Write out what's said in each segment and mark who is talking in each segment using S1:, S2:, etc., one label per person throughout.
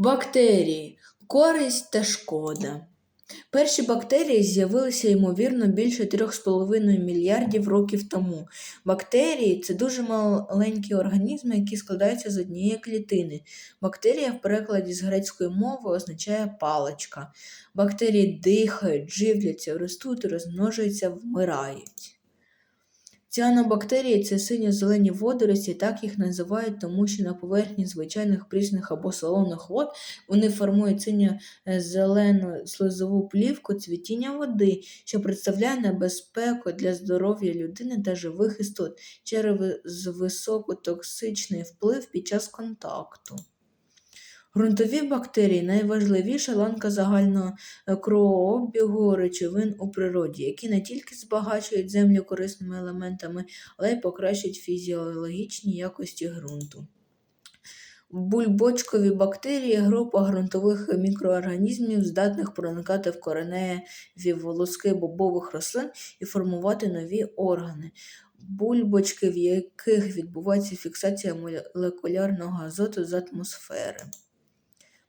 S1: Бактерії користь та шкода. Перші бактерії з'явилися, ймовірно, більше 3,5 мільярдів років тому. Бактерії це дуже маленькі організми, які складаються з однієї клітини. Бактерія в перекладі з грецької мови означає паличка. Бактерії дихають, живляться, ростуть, розмножуються, вмирають. Ціанобактерії це синьо-зелені водорості, так їх називають, тому що на поверхні звичайних прісних або солоних вод вони формують синьо-зелену слизову плівку цвітіння води, що представляє небезпеку для здоров'я людини та живих істот через високотоксичний вплив під час контакту. Ґрунтові бактерії найважливіша ланка загального е, кровообігу речовин у природі, які не тільки збагачують землю корисними елементами, але й покращують фізіологічні якості ґрунту. Бульбочкові бактерії група ґрунтових мікроорганізмів, здатних проникати в кореневі волоски бобових рослин і формувати нові органи. Бульбочки, в яких відбувається фіксація молекулярного азоту з атмосфери.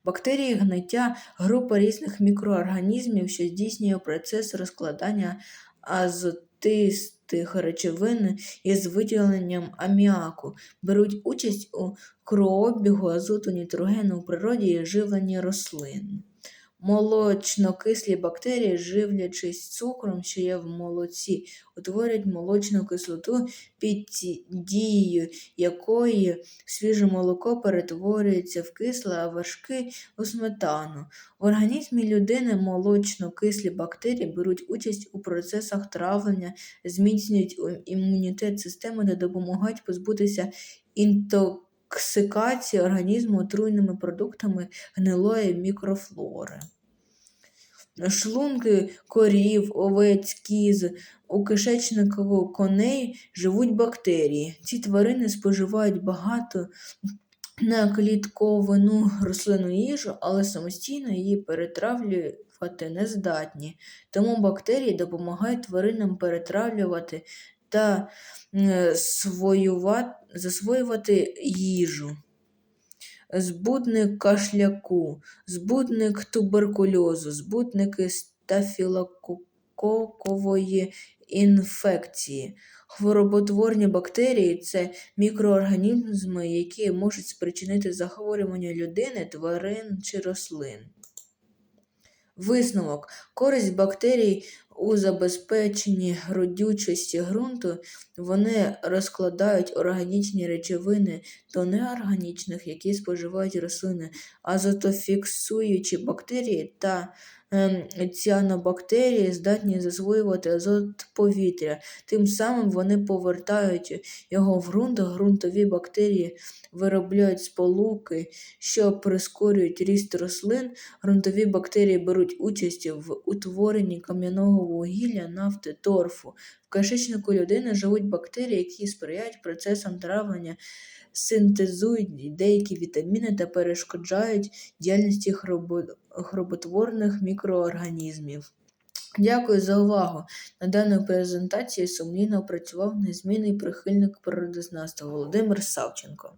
S1: Бактерії гниття група різних мікроорганізмів, що здійснює процес розкладання азотистих речовин із виділенням аміаку, беруть участь у крообігу азоту нітрогену у природі і живленні рослин. Молочнокислі бактерії, живлячись цукром, що є в молоці, утворюють молочну кислоту, під дією якої свіже молоко перетворюється в кисле, а вершки у сметану. В організмі людини молочно-кислі бактерії беруть участь у процесах травлення, зміцнюють імунітет системи та допомагають позбутися інтоксикації інтоксикації організму отруйними продуктами гнилої мікрофлори. Шлунки корів, овець, кіз, у кишечнику коней живуть бактерії. Ці тварини споживають багато на клітковину рослинну їжу, але самостійно її перетравлювати не здатні. Тому бактерії допомагають тваринам перетравлювати та засвоювати їжу. Збудник кашляку, збудник туберкульозу, збудники стафілококової інфекції. Хвороботворні бактерії це мікроорганізми, які можуть спричинити захворювання людини, тварин чи рослин. Висновок. Користь бактерій у забезпеченні родючості ґрунту вони розкладають органічні речовини до неорганічних, які споживають рослини, азотофіксуючі бактерії та ем, ціанобактерії здатні засвоювати азот повітря. Тим самим вони повертають його в ґрунт, ґрунтові бактерії виробляють сполуки, що прискорюють ріст рослин. Ґрунтові бактерії беруть участь в утворенні кам'яного вугілля, нафти, торфу. В кишечнику людини живуть бактерії, які сприяють процесам травлення, синтезують деякі вітаміни та перешкоджають діяльності хроботворних мікроорганізмів. Дякую за увагу. На даній презентації сумлінно працював незмінний прихильник природознавства Володимир Савченко.